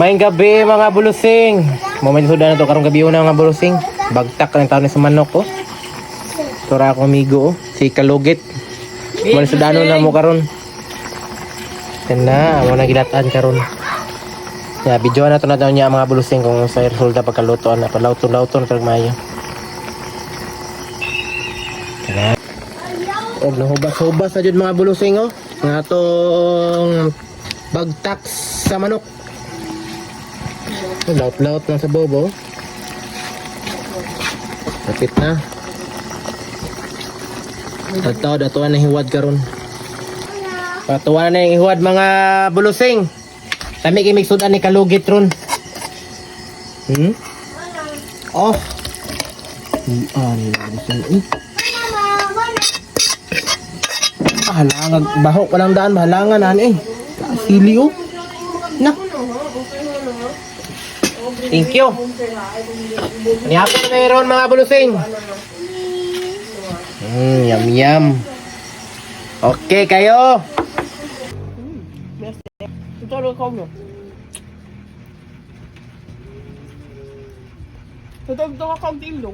Maing gabi mga bulusing. Moment suda na to karong gabi una mga bulusing. Bagtak ng taon sa manok ko. Tura ako amigo oh. Si Kalugit. Sa dano na mo karon. Yan na, amo na gilataan karon. Ya, video na to na daw niya mga bulusing kung sa resulta pagkalutoan na palauton-lauton kag mayo. Yan. Og nahubas-hubas na jud mga bulusing oh. Nga tong bagtak sa manok. Laut-laut lang sa bobo. Lapit na. Pagtao, datuan na hiwad karon. Patuan na yung hiwad mga bulusing. Kami kimig sudan ni kalugit ron. Hmm? Oh. Iyan, bulusing. Eh. Ah, halangan. Bahok walang daan. Halangan na eh. Sili oh. Na. Thank you. Nihapon mayroon mga bulusing. Mm, yum yum. Okay kayo. Ito ano ikaw no? Ito ito ka kaunti ilong.